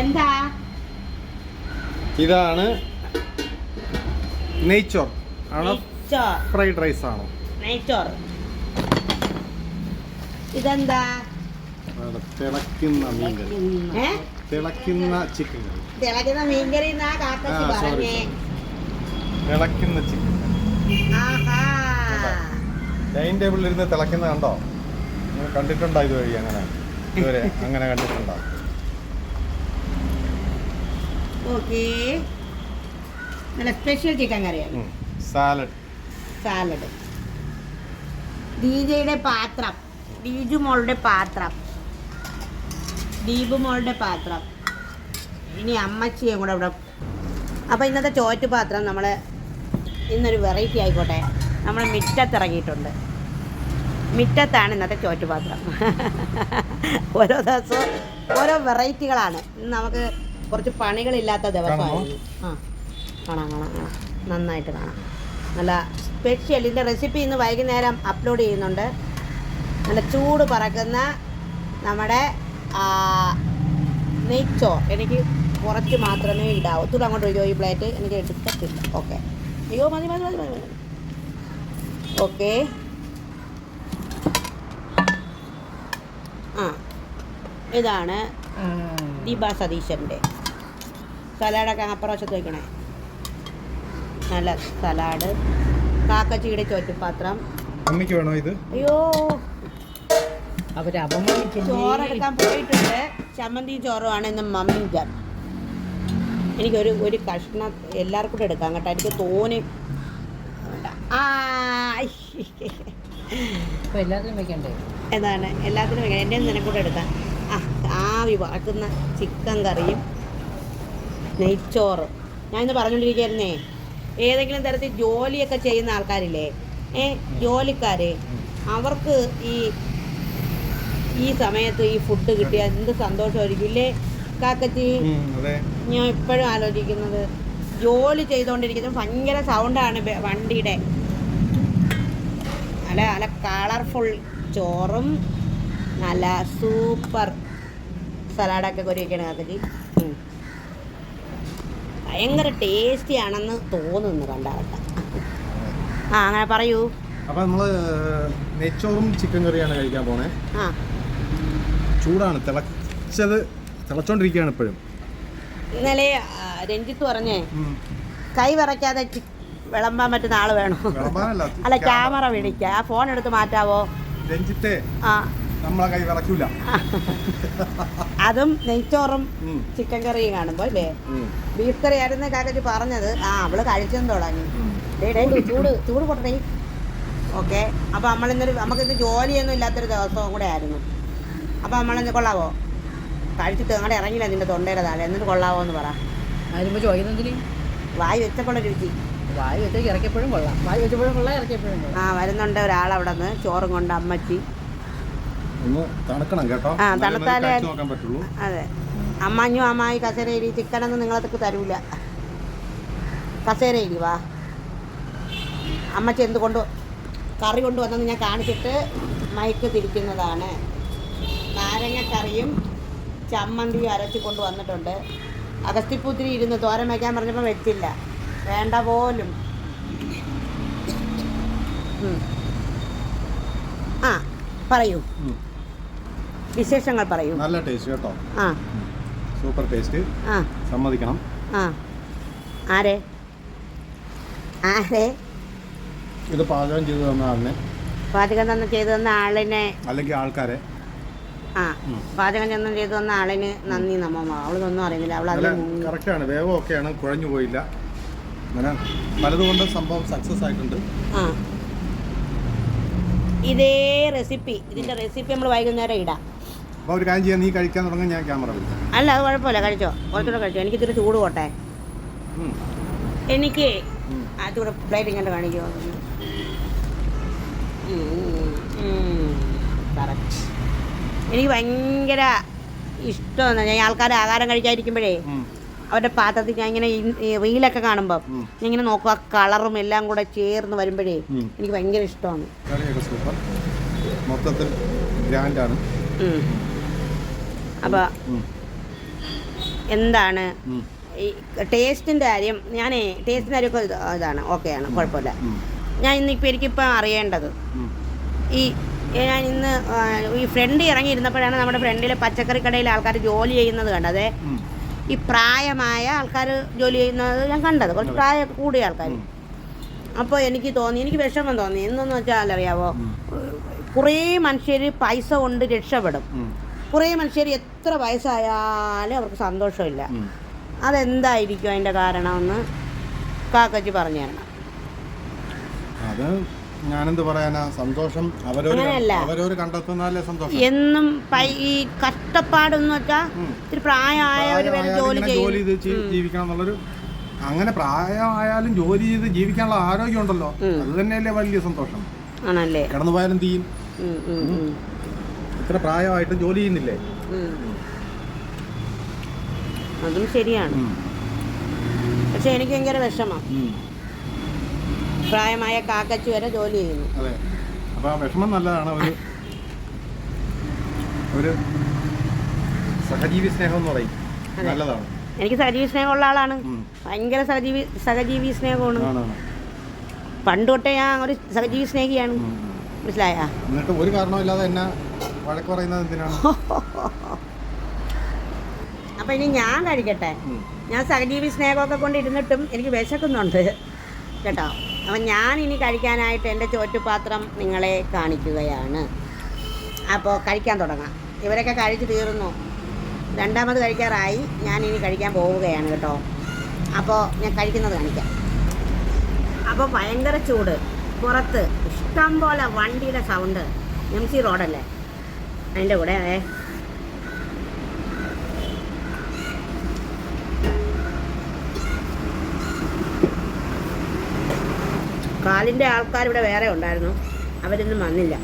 എന്താ? ഇതാണ് നെയ്ച്ചോർ. ആണോ ഫ്രൈഡ് റൈസ് ആണോ. നെയ്ച്ചോർ. ഇതെന്താ? തിളക്കുന്ന മീൻകറി. തിളക്കുന്ന ചിക്കൻ കറി. തിളക്കുന്ന മീൻകറി തിളക്കുന്ന ചിക്കൻ ഡൈനിങ് ടേബിളിൽ ഇരുന്ന് തിളക്കുന്ന കണ്ടോ? നിങ്ങൾ കണ്ടിട്ടുണ്ടോ ഇതുവഴി അങ്ങനെ? ഇതുവരെ അങ്ങനെ കണ്ടിട്ടുണ്ടോ? ഓക്കേ നല്ല സ്പെഷ്യൽ ചിക്കൻ കറിയാണ്. സാലഡ് സാലഡ് ദീജയുടെ പാത്രം. ദീജു മോളുടെ പാത്രം. ദീപു മോളുടെ പാത്രം. ഇനി അമ്മച്ചിയും കൂടെ ഇവിടെ. അപ്പോൾ ഇന്നത്തെ ചോറ്റ് പാത്രം നമ്മൾ ഇന്നൊരു വെറൈറ്റി ആയിക്കോട്ടെ. നമ്മൾ മിറ്റത്തിറങ്ങിയിട്ടുണ്ട്. മിറ്റത്താണ് ഇന്നത്തെ ചോറ്റ് പാത്രം. ഓരോ ദിവസവും ഓരോ വെറൈറ്റികളാണ് നമുക്ക് കുറച്ച് പണികളില്ലാത്ത ദിവസമായിരുന്നു ആ കാണാം കാണാം കാണാം. നന്നായിട്ട് കാണാം. നല്ല സ്പെഷ്യൽ ഇതിന്റെ റെസിപ്പി ഇന്ന് വൈകുന്നേരം അപ്ലോഡ് ചെയ്യുന്നുണ്ട്. നല്ല ചൂട് പറക്കുന്ന നമ്മുടെ നെയ്ച്ചോ എനിക്ക് കുറച്ച് മാത്രമേ ഇടാവൂ ഒത്തിരി അങ്ങോട്ട് ഒഴിയോ ഈ പ്ലേറ്റ് എനിക്ക് എടുക്കത്തില്ല. ഓക്കെ അയ്യോ മതി മതി മതി മതി മതി. ഓക്കെ ആ ഇതാണ് ദീപ സതീശന്റെ സലാഡൊക്കെ അപ്പുറവശത്ത് വയ്ക്കണേ നല്ല സലാഡ്. കാക്കച്ചിയുടെ ചോറ്റുപാത്രം. അമ്മയ്ക്ക് വേണോ ഇത്? അയ്യോ. ചോറെടുക്കാൻ പോയിട്ടുണ്ട്. ചമ്മന്തി ചോറുമാണ് ഇന്ന് മമ്മി ജാൻ എനിക്കൊരു ഒരു കഷ്ണം എല്ലാവർക്കും കൂടെ എടുക്കാം കേട്ടോ. എനിക്ക് തോന്നി. ആ എല്ലാത്തിനും വെക്കണ്ടേ? എന്താണ്? എല്ലാത്തിനും വെക്കണം. എന്റെ നിനക്കൂടെ എടുക്കാം. ആ ആവി വാട്ടുന്ന ചിക്കൻ കറിയും നെയ്ച്ചോറ്. ഞാൻ ഇന്ന് പറഞ്ഞുകൊണ്ടിരിക്കുന്നേ ഏതെങ്കിലും തരത്തിൽ ജോലിയൊക്കെ ചെയ്യുന്ന ആൾക്കാരില്ലേ ഏ ജോലിക്കാർ അവർക്ക് ഈ ഈ സമയത്ത് ഈ ഫുഡ് കിട്ടിയാൽ എന്ത് സന്തോഷമായിരിക്കും ഇല്ലേ കാക്കച്ചി? ഞാൻ ഇപ്പോഴും ആലോചിക്കുന്നത്? ജോലി ചെയ്തുകൊണ്ടിരിക്കുന്നത് ഭയങ്കര സൗണ്ടാണ് വണ്ടിയുടെ. നല്ല നല്ല കളർഫുൾ ചോറും നല്ല സൂപ്പർ സലാഡൊക്കെ കൊരിവയ്ക്കണം കാക്കച്ചി. ഭയങ്കര ടേസ്റ്റി ആണെന്ന് തോന്നുന്നു കണ്ടാവട്ടെ ആ അങ്ങനെ പറയൂ. അപ്പൊ നമ്മൾ നെച്ചോറും ചിക്കൻ കറിയാണ് കഴിക്കാൻ പോണേ. ആ. ചൂടാണ് തിളച്ചത് തിളച്ചോണ്ടിരിക്കുകയാണ് ഇപ്പോഴും. ഇന്നലെ രഞ്ജിത്ത് പറഞ്ഞേ കൈ വിറയ്ക്കാതെ വിളമ്പാൻ പറ്റുന്ന ആൾ വേണോ? അല്ല ക്യാമറ. പിടിക്കുക ആ ഫോൺ എടുത്ത് മാറ്റാവോ? രഞ്ജിത്തെ ആ. നമ്മളെ കൈ വിറക്കൂല അതും നെയ്ച്ചോറും ചിക്കൻ കറിയും കാണുമ്പോൾ അല്ലേ ബീഫ് കറി ആയിരുന്നു കാക്കച്ച് പറഞ്ഞത്. ആ അവൾ കഴിച്ചെന്ന് തുടങ്ങി. ചൂട് ചൂട് പൊട്ടണേ ഓക്കെ. അപ്പൊ നമ്മളിന്നൊരു നമുക്കിന്ന് ജോലിയൊന്നും ഇല്ലാത്തൊരു ദിവസവും കൂടെ ആയിരുന്നു. അപ്പൊ നമ്മളിന്ന് കൊള്ളാവോ? കഴിച്ചിട്ട് അങ്ങോട്ട് ഇറങ്ങില്ല നിന്റെ തൊണ്ടയുടെ താഴെ. എന്നിട്ട് കൊള്ളാവോ എന്ന് പറ. അതിനുമ്പോ ചോദിക്കുന്നതിന് വായി രുചി. വായു വെച്ചേക്ക് ഇറക്കിയപ്പോഴും കൊള്ളാം. വായു വെച്ചപ്പോഴും കൊള്ളാം ഇറക്കിയപ്പോഴും ആ വരുന്നുണ്ട് ഒരാളവിടെ നിന്ന് ചോറും കൊണ്ട് അമ്മച്ചി. ആ, തണുത്താലേ- അതെ. അമ്മാഞ്ഞു അമ്മായി കസേരയിരി ചിക്കനൊന്നും നിങ്ങളതൊക്കെ തരൂല. കസേരയിരി വാ. അമ്മച്ചി കൊണ്ട് കറി കൊണ്ടുവന്നെന്ന് ഞാൻ കാണിച്ചിട്ട് മയക്ക് തിരിക്കുന്നതാണ്. നാരങ്ങക്കറിയും ചമ്മന്തിയും അരച്ച് കൊണ്ട് വന്നിട്ടുണ്ട് അഗസ്തിപ്പൂത്തിരി ഇരുന്ന് തോരൻ വയ്ക്കാൻ പറഞ്ഞപ്പോൾ വെച്ചില്ല. വേണ്ട പോലും. ആ പറയൂ. വിശേഷങ്ങൾ പറയൂ. നല്ല ടേസ്റ്റ് കേട്ടോ. ആ. സൂപ്പർ ടേസ്റ്റ് ആ. സമ്മതിക്കണം. ആ. ആരെ? ആരെ? ഇത് പാചകം ചെയ്തു തന്ന ആളിനെ. പാചകം തന്നെ ചെയ്തു തന്ന ആളിനെ. അല്ലെങ്കിൽ ആൾക്കാരെ. ആ. പാചകം ചെന്ന് ചെയ്തു തന്ന ആളിന് നന്ദി നമ്മ അവളൊന്നും അറിയില്ല. അവൾ കറക്റ്റാണ് വേഗം ആണ്. കുഴഞ്ഞു പോയില്ല. അങ്ങനെ പലതുകൊണ്ട് സംഭവം സക്സസ് ആയിട്ടുണ്ട്. ആ. ഇതേ റെസിപ്പി ഇതിന്റെ റെസിപ്പി നമ്മൾ വൈകുന്നേരം ഇടാം. അപ്പോൾ ഒരു കാര്യം ചെയ്യാൻ നീ കഴിക്കാൻ തുടങ്ങാൻ ഞാൻ ക്യാമറ വിളിക്കാം അല്ല അത് കുഴപ്പമില്ല കഴിച്ചോ. കുറച്ചുകൂടെ കഴിച്ചോ. എനിക്ക് ഇത്തിരി ചൂട് പോട്ടെ. ഉം. എനിക്ക് അതുകൂടെ പ്ലേറ്റ് ഇങ്ങോട്ട് കാണിക്കുമോ കറക്റ്റ് എനിക്ക് ഭയങ്കര ഇഷ്ടമാണ്. ഞാൻ ആൾക്കാർ ആഹാരം കഴിക്കാതിരിക്കുമ്പോഴേ ഉം. അവരുടെ പാത്രത്തിൽ ഞാൻ ഇങ്ങനെ റീലൊക്കെ കാണുമ്പോൾ ഉം. ഞാൻ ഇങ്ങനെ നോക്കുക കളറും എല്ലാം കൂടെ ചേർന്ന് വരുമ്പോഴേ ഉം. എനിക്ക് ഭയങ്കര ഇഷ്ടമാണ്. കറിയൊക്കെ സൂപ്പർ മൊത്തത്തിൽ ഗ്രാൻഡാണ് അപ്പോൾ എന്താണ്. ഈ ടേസ്റ്റിന്റെ കാര്യം ഞാൻ ടേസ്റ്റിന്റെ കാര്യമൊക്കെ ഇത് ഇതാണ് ഓക്കെയാണ് കുഴപ്പമില്ല. ഞാൻ ഇന്നിപ്പോൾ എനിക്കിപ്പോൾ അറിയേണ്ടത് ഈ ഞാൻ ഇന്ന് ഈ ഫ്രണ്ട് ഇറങ്ങിയിരുന്നപ്പോഴാണ് നമ്മുടെ ഫ്രണ്ടിലെ പച്ചക്കറി കടയിൽ ആൾക്കാർ ജോലി ചെയ്യുന്നത് കണ്ടത്. ഈ പ്രായമായ ആൾക്കാർ ജോലി ചെയ്യുന്നത് ഞാൻ കണ്ടത്. കുറച്ച് പ്രായം കൂടിയ ആൾക്കാർ. അപ്പോൾ എനിക്ക് തോന്നി എനിക്ക് വിഷമം തോന്നി. എന്തെന്ന് വെച്ചാൽ അറിയാവോ. കുറേ മനുഷ്യർ പൈസ കൊണ്ട് രക്ഷപ്പെടും. കുറേ മനുഷ്യർ എത്ര വയസ്സായാലും അവർക്ക് സന്തോഷമില്ല. അതെന്തായിരിക്കും അതിന്റെ കാരണമെന്ന് കാക്കച്ചി പറഞ്ഞു തരണം. അത് ഞാനെന്ത് പറയാനാ സന്തോഷം കണ്ടെത്തുന്നാലേ സന്തോഷം? എന്നും ഈ കഷ്ടപ്പാടെന്ന് വെച്ചാൽ ഒരു ഇത്തിരി പ്രായമായാലും ജോലി ജോലി ജീവിക്കണം എന്നുള്ളൊരു അങ്ങനെ പ്രായമായാലും ജോലി ചെയ്ത് ജീവിക്കാനുള്ള ആരോഗ്യം ഉണ്ടല്ലോ. അത് തന്നെയല്ലേ വലിയ സന്തോഷം. ആണല്ലേ? കടന്നുപോയാലും തീയും. ഇത്ര പ്രായമായിട്ട് ജോലി ചെയ്യുന്നില്ലേ. അതും ശരിയാണ്. പക്ഷെ എനിക്ക് ഭയങ്കര വിഷമം. പ്രായമായ കാക്കച്ചി വരെ ജോലി ചെയ്യുന്നു. അതെ. അപ്പൊ ആ വിഷമം നല്ലതാണ്. ഒരു ഒരു സഹജീവി സ്നേഹം എന്ന് പറയും. നല്ലതാണ്. എനിക്ക് സഹജീവി സ്നേഹമുള്ള ആളാണ്. ഭയങ്കര സഹജീവി സഹജീവി സ്നേഹമാണ്. പണ്ട് തൊട്ടേ ഞാൻ ഒരു സഹജീവി സ്നേഹിയാണ്. മനസ്സിലായാ മനസ്സിലായ? എന്നിട്ട് ഒരു കാരണമില്ലാതെ എന്നെ വഴക്ക് പറയുന്നത് എന്തിനാണ്? അപ്പൊ ഇനി ഞാൻ കഴിക്കട്ടെ. ഞാൻ സഹജീവി സ്നേഹമൊക്കെ കൊണ്ട് ഇരുന്നിട്ടും എനിക്ക് വിശക്കുന്നുണ്ട് കേട്ടോ. അപ്പം ഞാൻ ഇനി കഴിക്കാനായിട്ട് എന്റെ ചോറ്റുപാത്രം നിങ്ങളെ കാണിക്കുകയാണ്. അപ്പോൾ കഴിക്കാൻ തുടങ്ങാം. ഇവരൊക്കെ കഴിച്ച് തീർന്നു. രണ്ടാമത് കഴിക്കാറായി. ഞാൻ ഇനി കഴിക്കാൻ പോവുകയാണ് കേട്ടോ. അപ്പോൾ ഞാൻ കഴിക്കുന്നത് കാണിക്കാം. അപ്പോൾ ഭയങ്കര ചൂട്. പുറത്ത് ഇഷ്ടം പോലെ വണ്ടിയുടെ സൗണ്ട് എം സി റോഡല്ലേ അതിന്റെ കൂടെ അതെ കാലിന്റെ ആൾക്കാർ ഇവിടെ വേറെ ഉണ്ടായിരുന്നു. അവരൊന്നും വന്നില്ല.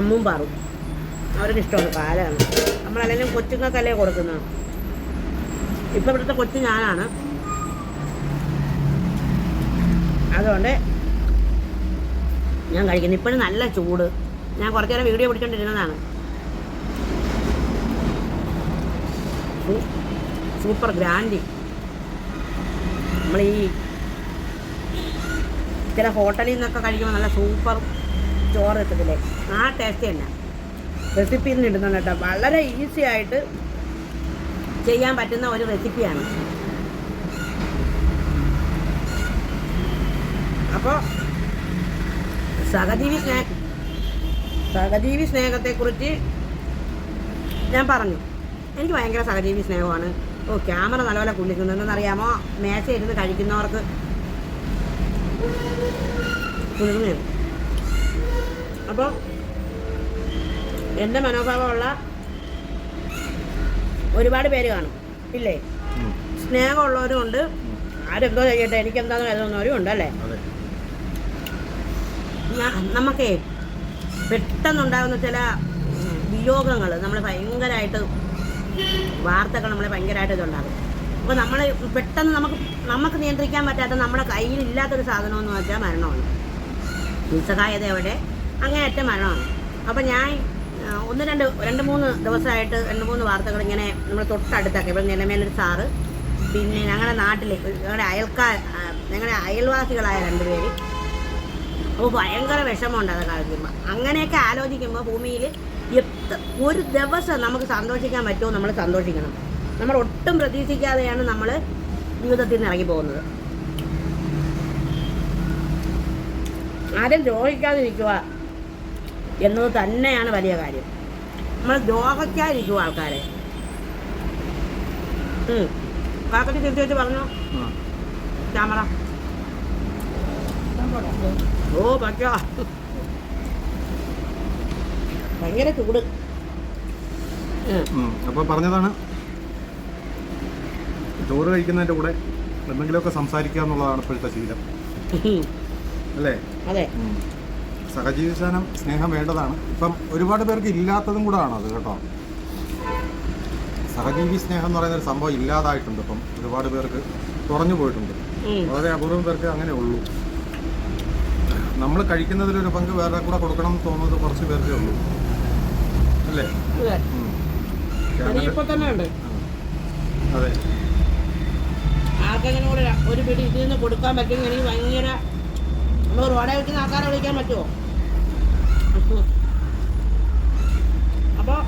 അമ്മും പാറും. അവർക്ക് ഇഷ്ടമാണ് കാലാണ്. നമ്മളല്ലെങ്കിലും കൊച്ചുങ്ങൾക്കല്ലേ കൊടുക്കുന്നത്. ഇപ്പം ഇവിടുത്തെ കൊച്ചു ഞാനാണ്. അതുകൊണ്ട് ഞാൻ കഴിക്കുന്നു. ഇപ്പോഴും നല്ല ചൂട്. ഞാൻ കുറച്ചു നേരം വീഡിയോ പിടിച്ചോണ്ടിരുന്നതാണ്. സൂപ്പർ ഗ്രാൻഡി നമ്മൾ ഈ ചില ഹോട്ടലിൽ നിന്നൊക്കെ കഴിക്കുമ്പോൾ നല്ല സൂപ്പർ ചോറ് കിട്ടത്തില്ലേ? ആ ടേസ്റ്റ് തന്നെ. റെസിപ്പിയിൽ നിന്ന് ഇടുന്നുണ്ട് കേട്ടോ. വളരെ ഈസി ആയിട്ട് ചെയ്യാൻ പറ്റുന്ന ഒരു റെസിപ്പിയാണ് അപ്പോൾ സഹജീവി സ്നേഹ സഹജീവി സ്നേഹത്തെക്കുറിച്ച് ഞാൻ പറഞ്ഞു. എനിക്ക് ഭയങ്കര സഹജീവി സ്നേഹമാണ്. ഓ ക്യാമറ നല്ലപോലെ കുളിക്കുന്നുണ്ടെന്നറിയാമോ? മേശ ഇരുന്ന് കഴിക്കുന്നവർക്ക് കുളിർമയാണ് അപ്പോൾ എന്റെ മനോഭാവമുള്ള ഒരുപാട് പേര് കാണും. ഇല്ലേ? സ്നേഹമുള്ളവരും ഉണ്ട് ആരെന്തോ ചെയ്യട്ടെ എനിക്കെന്താണെന്ന് എഴുതുന്നവരും ഉണ്ട് അല്ലേ നമുക്കേ പെട്ടെന്നുണ്ടാകുന്ന ചില വിയോഗങ്ങൾ നമ്മൾ ഭയങ്കരമായിട്ട് വാർത്തകൾ നമ്മളെ ഭയങ്കരമായിട്ട് ഇതുണ്ടാകും അപ്പോൾ നമ്മൾ പെട്ടെന്ന് നമുക്ക് നമുക്ക് നിയന്ത്രിക്കാൻ പറ്റാത്ത നമ്മുടെ കയ്യിൽ ഇല്ലാത്തൊരു സാധനമെന്ന് വെച്ചാൽ മരണമാണ്. നിസ്സഹായത എവിടെ? അങ്ങേയറ്റം മരണമാണ്. അപ്പോൾ ഞാൻ ഒന്ന് രണ്ട് രണ്ട് മൂന്ന് ദിവസമായിട്ട് രണ്ട് മൂന്ന് വാർത്തകൾ ഇങ്ങനെ നമ്മൾ തൊട്ടടുത്തൊക്കെ. ഇപ്പം നിലമേലൊരു സാറ് പിന്നെ ഞങ്ങളുടെ നാട്ടിൽ ഞങ്ങളുടെ അയൽക്കാർ ഞങ്ങളുടെ അയൽവാസികളായ രണ്ടുപേര് അപ്പോൾ ഭയങ്കര വിഷമമുണ്ട് അതൊക്കെ ആലോചിക്കുമ്പോൾ അങ്ങനെയൊക്കെ ആലോചിക്കുമ്പോൾ ഭൂമിയിൽ എത്ര ഒരു ദിവസം നമുക്ക് സന്തോഷിക്കാൻ പറ്റുമോ നമ്മൾ സന്തോഷിക്കണം. നമ്മൾ ഒട്ടും പ്രതീക്ഷിക്കാതെയാണ് നമ്മൾ ജീവിതത്തിൽ നിന്ന് ഇറങ്ങി പോകുന്നത്. ആരും ദ്രോഹിക്കാതിരിക്കുക എന്നത് തന്നെയാണ് വലിയ കാര്യം. നമ്മൾ ദ്രോഹിക്കാതിരിക്കുക ആൾക്കാരെ. ഉം. കാക്കത്തി തിരിച്ചു വെച്ച് പറഞ്ഞു. ക്യാമറ. ഓ ഭയങ്കര ചൂട്. ഉം. ഉം. അപ്പൊ പറഞ്ഞതാണ്. ചോറ് കഴിക്കുന്നതിന്റെ കൂടെ എന്തെങ്കിലുമൊക്കെ സംസാരിക്കുക എന്നുള്ളതാണ് ഇപ്പോഴത്തെ ശീലം. അല്ലേ? അതെ. ഉം. സഹജീവിച്ചാനം സ്നേഹം വേണ്ടതാണ്. ഇപ്പം ഒരുപാട് പേർക്ക് ഇല്ലാത്തതും കൂടെ ആണ് അത് കേട്ടോ. സഹജീവി സ്നേഹം എന്ന് പറയുന്ന ഒരു സംഭവം ഇല്ലാതായിട്ടുണ്ട് ഇപ്പം. ഒരുപാട് പേർക്ക് കുറഞ്ഞു പോയിട്ടുണ്ട്. വളരെ അപൂർവം പേർക്ക് അങ്ങനെ ഉള്ളൂ. നമ്മൾ കഴിക്കുന്നതിലൊരു പങ്ക് വേറെ കൂടെ കൊടുക്കണം എന്ന് തോന്നുന്നത് കുറച്ച് പേർക്കേ ഉള്ളൂ. അല്ലേ? അതെ. ആർക്കെങ്കിലും കൂടെ ഒരു പിടി ഇതിൽ നിന്ന് കൊടുക്കാൻ പറ്റുമെങ്കിൽ ഭയങ്കര നമ്മൾ റോഡെ വെക്കുന്ന ആൾക്കാരെ വിളിക്കാൻ പറ്റുമോ? അപ്പോൾ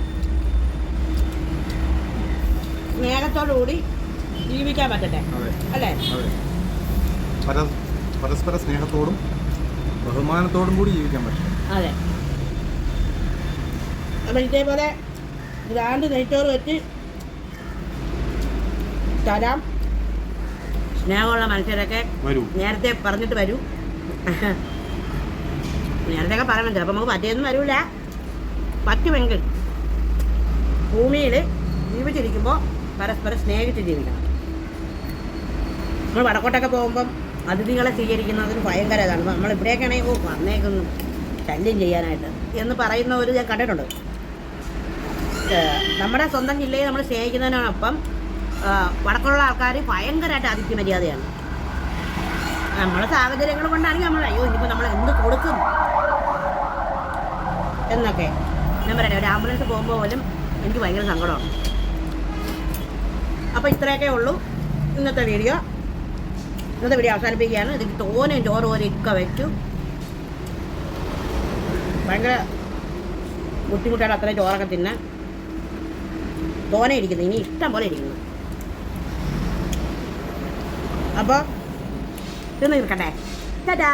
സ്നേഹത്തോടുകൂടി ജീവിക്കാൻ പറ്റട്ടെ. അല്ലേ? പരസ്പര സ്നേഹത്തോടും ബഹുമാനത്തോടും കൂടി ജീവിക്കാൻ പറ്റും. അതെ. അപ്പം ഇതേപോലെ ഗ്രാൻഡ് നെയ്ച്ചോറ് വെച്ച് തരാം. സ്നേഹമുള്ള മനുഷ്യരൊക്കെ വരൂ. നേരത്തെ പറഞ്ഞിട്ട് വരൂ. നേരത്തെ ഒക്കെ പറയണം. ചിലപ്പോൾ നമുക്ക് പറ്റിയൊന്നും വരൂല. പറ്റുമെങ്കിൽ ഭൂമിയിൽ ജീവിച്ചിരിക്കുമ്പോൾ പരസ്പരം സ്നേഹിച്ച് ജീവിക്കണം. നമ്മൾ വടക്കോട്ടൊക്കെ പോകുമ്പം അതിഥികളെ സ്വീകരിക്കുന്നതിന് ഭയങ്കര ഇതാണ്. നമ്മൾ ഇവിടേക്കാണെങ്കിൽ ഓ വന്നേക്കുന്നു ശല്യം ചെയ്യാനായിട്ട്. എന്ന് പറയുന്ന ഒരു ഞാൻ കണ്ടിട്ടുണ്ട്. നമ്മുടെ സ്വന്തം ജില്ലയിൽ നമ്മൾ സ്നേഹിക്കുന്നതിനോടൊപ്പം വടക്കുള്ള ആൾക്കാർ ഭയങ്കരമായിട്ട് അതിഥി മര്യാദയാണ് നമ്മളെ സാഹചര്യങ്ങൾ കൊണ്ടാണെങ്കിൽ നമ്മൾ അയ്യോ ഇനിയിപ്പോൾ നമ്മൾ എന്ത് കൊടുക്കും? എന്നൊക്കെ ഞാൻ പറയട്ടെ ഒരു ആംബുലൻസ് പോകുമ്പോൾ പോലും എനിക്ക് ഭയങ്കര സങ്കടമാണ്. അപ്പോൾ ഇത്രയൊക്കെ ഉള്ളൂ ഇന്നത്തെ വീഡിയോ. ഇന്നത്തെ വീഡിയോ അവസാനിപ്പിക്കുകയാണ്. ഇതിൽ തോനെ ചോറ് പോലെ ഇക്ക വെച്ചു. ഭയങ്കര ബുദ്ധിമുട്ടാണ് അത്രയും ചോറൊക്കെ തിന്നാൻ. തോനെ ഇരിക്കുന്നു. ഇനി ഇഷ്ടം പോലെ ഇരിക്കുന്നു. അപ്പോൾ തിന്ന് തീർക്കട്ടെ ടാറ്റാ